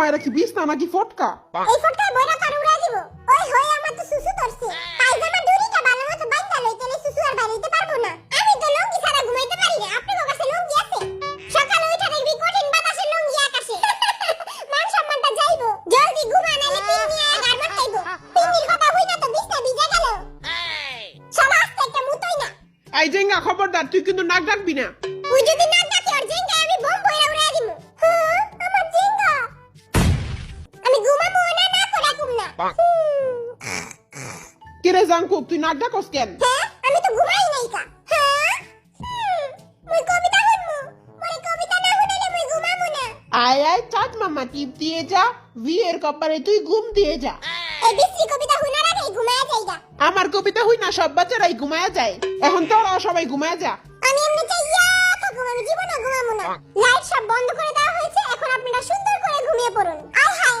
মায়েরা কি বিছনা নাকি ফটকা? এই ফটকায় বইরা তোর উড়াই দিব। ওই হই আমার তো সুসু ধরছে। পায়জামা দড়িটা ভালো মতো তাহলে সুসু আর বাইরেতে পারব না। আমি তো লুঙ্গি ছাড়া ঘুমাইতে পারি না। আপনার কাছে লুঙ্গি আছে? সকালে উঠা দেখবি কঠিন বাতাসে লুঙ্গি আকাশে। মান সম্মানটা যাইবো। জলদি ঘুমা নালে পিন্নি আর খাইবো কথা হই না তো বিছনা ভিজে গেল। সব আস্তে একটা মুতোই না। এই জেঙ্গা খবরদার তুই কিন্তু নাক ডাকবি না। তুই যদি না কিরে তুই নাক ডাকস কেন? হ্যাঁ? আমি তো ঘুমাই নাই কা। হ্যাঁ? মুই কবিতা কবিতা না মুই না। আয় আয় চাঁদ মামা টিপ দিয়ে যা বিয়ের কপালে তুই ঘুম দিয়ে যা। বিশ্রী কবিতা শুনার আগে ঘুমায়া যাইগা আমার কবিতা হই না সব বাচ্চারাই ঘুমায়া যায়। এখন তোরা সবাই ঘুমায়া যা। আমি এমনি চাইয়া থাকুম আমি জীবনে ঘুমাবো না। লাইট সব বন্ধ করে দেওয়া হয়েছে এখন আপনারা সুন্দর করে ঘুমিয়ে পড়ুন। আয় হায়।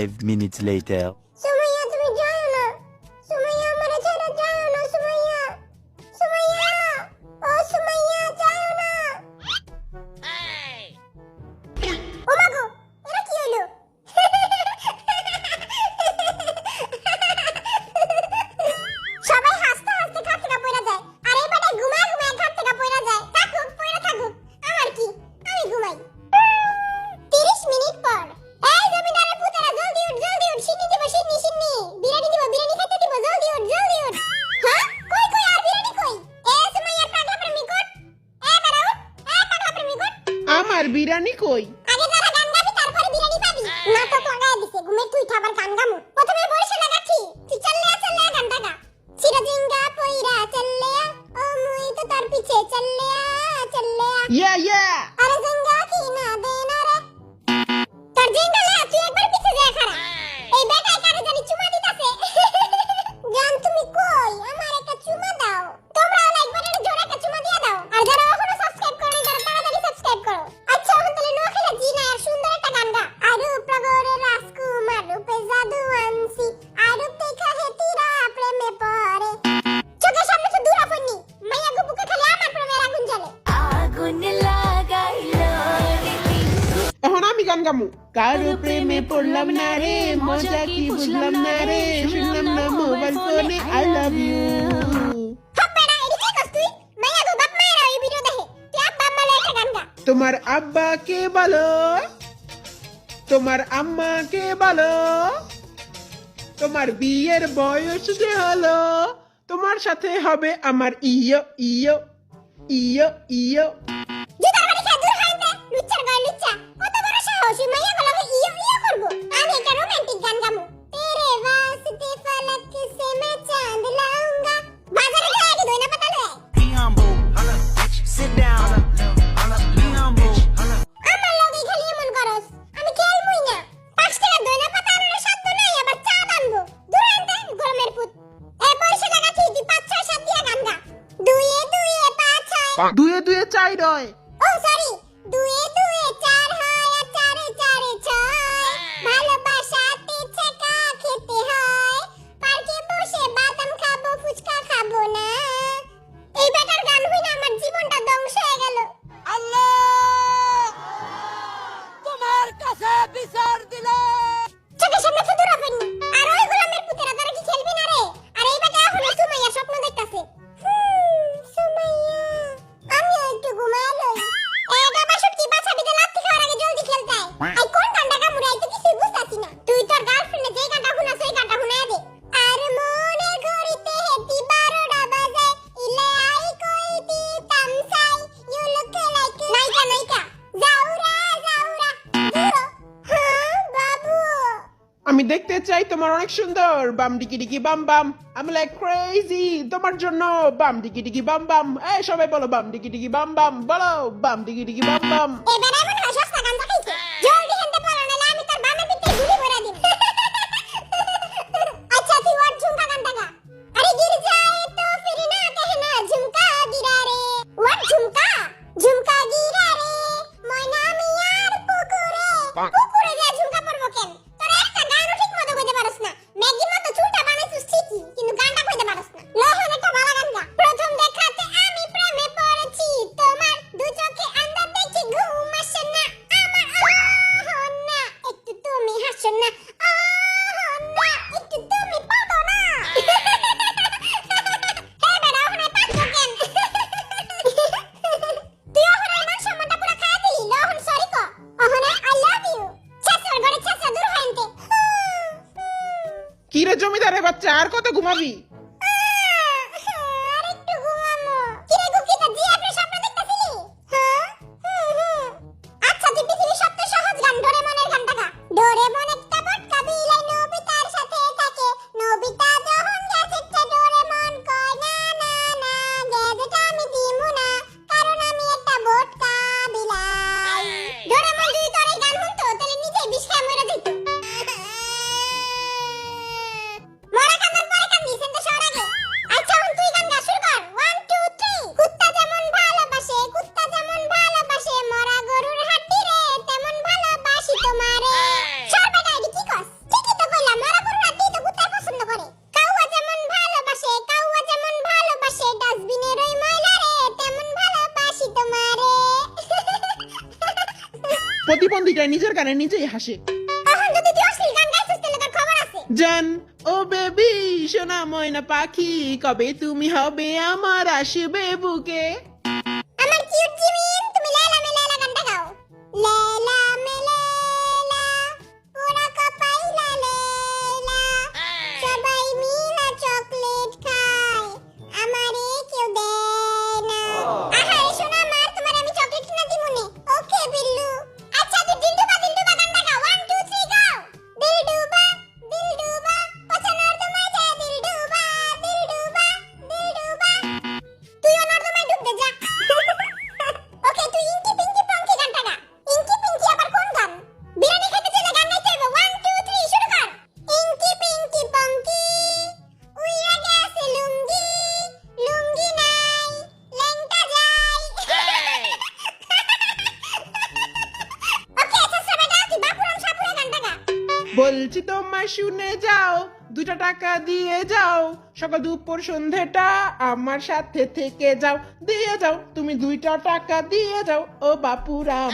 Five minutes later. আমার বিরানি কই? আগে যারা গান গাবি তারপরে বিরিয়ানি পাবি। নাটক লাগায় দিছে ঘুমে তুই খাবার গান গামু। প্রথমে লাগাচ্ছি তুই চললে চললে গানটা গা। চললে ও মুই তো তার পিছে চললে চললে ইয়া ইয়া। এখন আমি গান গামু কারও প্রেমে পড়লাম না রে মজা কি বুঝলাম না রে শুনলাম না মোবাইল ফোনে আই লাভ ইউ কি তুই আব্বা আম্মা তোমার আব্বাকে বলো তোমার আম্মাকে বলো তোমার বিয়ের বয়স যে হলো তোমার সাথে হবে আমার ইয়ো ইয়ো ইয়ো ইয়ো। দুয়ে দুয়ে চাই রয়। দেখতে চাই তোমার অনেক সুন্দর বাম ডিকি ডিকি বাম বাম। আমি লাইক ক্রেজি তোমার জন্য বাম ডিকি ডিকি বাম বাম। এই সবাই বলো বাম ডিকি ডিকি বাম বাম বলো বাম ডিকি ডিকি বাম বাম। Oh! কিরে জমিদারে বাচ্চা আর কত ঘুমাবি? প্রতিবন্ধীটা নিজের গানে নিজেই হাসে। জান ও বেবি সোনা ময়না পাখি কবে তুমি হবে আমার আসবে বুকে? বলছি তোমার শুনে যাও, দুটা টাকা দিয়ে যাও। সকাল দুপুর সন্ধেটা আমার সাথে থেকে যাও, দিয়ে যাও, তুমি দুইটা টাকা দিয়ে যাও, ও বাপুরাম।